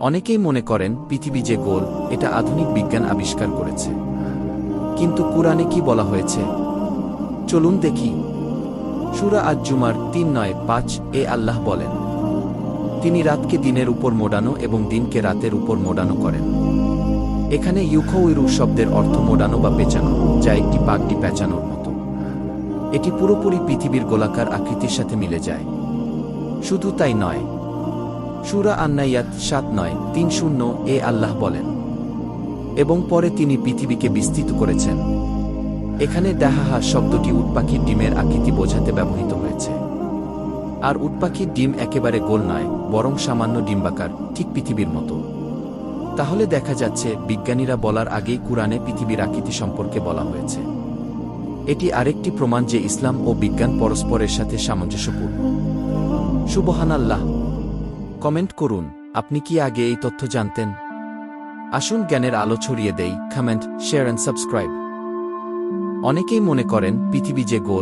অনেকেই মনে করেন পৃথিবী যে গোল, এটা আধুনিক বিজ্ঞান আবিষ্কার করেছে। কিন্তু কুরআনে কি বলা হয়েছে? চলুন দেখি। সুরা আজ জুমার তিন নয় পাঁচ এ আল্লাহ বলেন, তিনি রাতকে দিনের উপর মোড়ানো এবং দিনকে রাতের উপর মোড়ানো করেন। এখানে ইউখোইরু শব্দের অর্থ মোড়ানো বা পেঁচানো, যা একটি পাগটি পেঁচানোর মতো। এটি পুরোপুরি পৃথিবীর গোলাকার আকৃতির সাথে মিলে যায়। শুধু তাই নয় সুরা আন্নাইয়াত সাত নয়, তিন শূন্য, এ আল্লাহ বলেন, এবং পরে তিনি পৃথিবীকে বিস্তৃত করেছেন। এখানে দেহাহা শব্দটি উটপাখির ডিমের আকৃতি বোঝাতে ব্যবহৃত হয়েছে। আর উটপাখির ডিম একেবারে গোল নয়, বরং সামান্য ডিম্বাকার, ঠিক পৃথিবীর মতো। তাহলে দেখা যাচ্ছে, বিজ্ঞানীরা বলার আগেই কুরআনে পৃথিবীর আকৃতি সম্পর্কে বলা হয়েছে। এটি আরেকটি প্রমাণ যে ইসলাম ও বিজ্ঞান পরস্পরের সাথে সামঞ্জস্যপূর্ণ। সুবহানাল্লাহ কমেন্ট করুন, আপনি কি আগে এই তথ্য জানতেন? আসুন জ্ঞানের আলো ছড়িয়ে দেই কমেন্ট শেয়ার অ্যান্ড সাবস্ক্রাইব অনেকেই মনে করেন, পৃথিবী যে গোল।